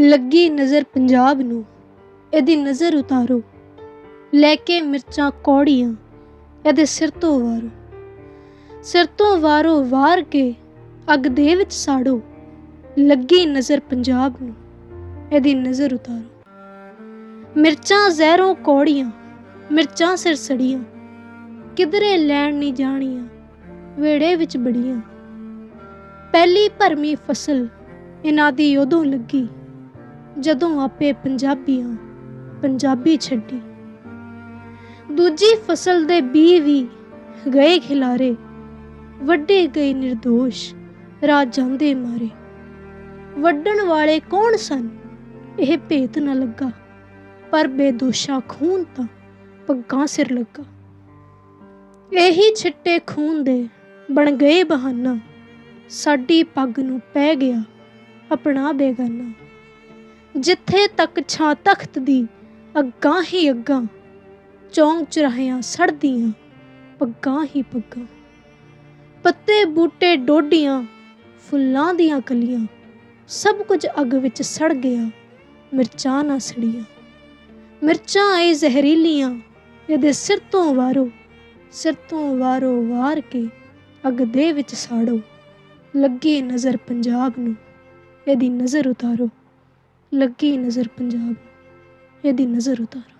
ਲੱਗੀ ਨਜ਼ਰ ਪੰਜਾਬ ਨੂੰ। ਇਹਦੀ ਨਜ਼ਰ ਉਤਾਰੋ। ਲੈ ਕੇ ਮਿਰਚਾਂ ਕੌੜੀਆਂ, ਇਹਦੇ ਸਿਰ ਤੋਂ ਵਾਰੋ। ਸਿਰ ਤੋਂ ਵਾਰੋ ਵਾਰ ਕੇ ਅੱਗ ਦੇ ਵਿੱਚ ਸਾੜੋ। ਲੱਗੀ ਨਜ਼ਰ ਪੰਜਾਬ ਨੂੰ, ਇਹਦੀ ਨਜ਼ਰ ਉਤਾਰੋ। ਮਿਰਚਾਂ ਜ਼ਹਿਰੋਂ ਕੌੜੀਆਂ, ਮਿਰਚਾਂ ਸਿਰ ਸੜੀਆਂ। ਕਿਧਰੇ ਲੈਣ ਨਹੀਂ ਜਾਣੀਆਂ ਵੇੜੇ ਵਿੱਚ ਬੜੀਆਂ। ਪਹਿਲੀ ਭਰਮੀ ਫਸਲ ਇਹਨਾਂ ਦੀ ਉਦੋਂ ਲੱਗੀ। ਜਦੋਂ ਆਪੇ ਪੰਜਾਬੀਆਂ ਪੰਜਾਬੀ ਛੱਡੀ। ਦੂਜੀ ਫਸਲ ਦੇ ਬੀ ਵੀ ਗਏ ਖਿਲਾਰੇ, ਵੱਡੇ ਗਏ ਨਿਰਦੋਸ਼ ਰਾਹ ਜਾਂਦੇ ਮਾਰੇ। ਵੱਢਣ ਵਾਲੇ ਕੌਣ ਸਨ? ਇਹ ਭੇਤ ਨਾ ਲੱਗਾ, ਪਰ ਬੇਦੋਸ਼ਾ ਖੂਨ ਤਾਂ ਪੱਗਾਂ ਸਿਰ ਲੱਗਾ। ਇਹੀ ਛਿੱਟੇ ਖੂਨ ਦੇ ਬਣ ਗਏ ਬਹਾਨਾ, ਸਾਡੀ ਪੱਗ ਨੂੰ ਪੈ ਗਿਆ ਆਪਣਾ ਬੇਗਾਨਾ। ਜਿੱਥੇ ਤੱਕ ਛਾਂ ਤਖਤ ਦੀ ਅੱਗਾਂ ਹੀ ਅੱਗਾਂ, ਚੌਂਕ ਚਰਾਹਿਆਂ ਸੜਦੀਆਂ, ਪੱਗਾਂ ਹੀ ਪੱਗਾਂ। ਪੱਤੇ, ਬੂਟੇ, ਡੋਡੀਆਂ, ਫੁੱਲਾਂ ਦੀਆਂ ਕਲੀਆਂ, ਸਭ ਕੁਝ ਅੱਗ ਵਿੱਚ ਸੜ ਗਿਆ, ਮਿਰਚਾਂ ਨਾ ਸੜੀਆਂ। ਮਿਰਚਾਂ ਆਏ ਜ਼ਹਿਰੀਲੀਆਂ, ਇਹਦੇ ਸਿਰ ਤੋਂ ਵਾਰੋ, ਸਿਰ ਤੋਂ ਵਾਰੋ ਵਾਰ ਕੇ ਅੱਗ ਦੇ ਵਿੱਚ ਸਾੜੋ। ਲੱਗੇ ਨਜ਼ਰ ਪੰਜਾਬ ਨੂੰ, ਇਹਦੀ ਨਜ਼ਰ ਉਤਾਰੋ। ਲੱਗੀ ਨਜ਼ਰ ਪੰਜਾਬ ਇਹਦੀ ਨਜ਼ਰ ਉਤਾਰੋ।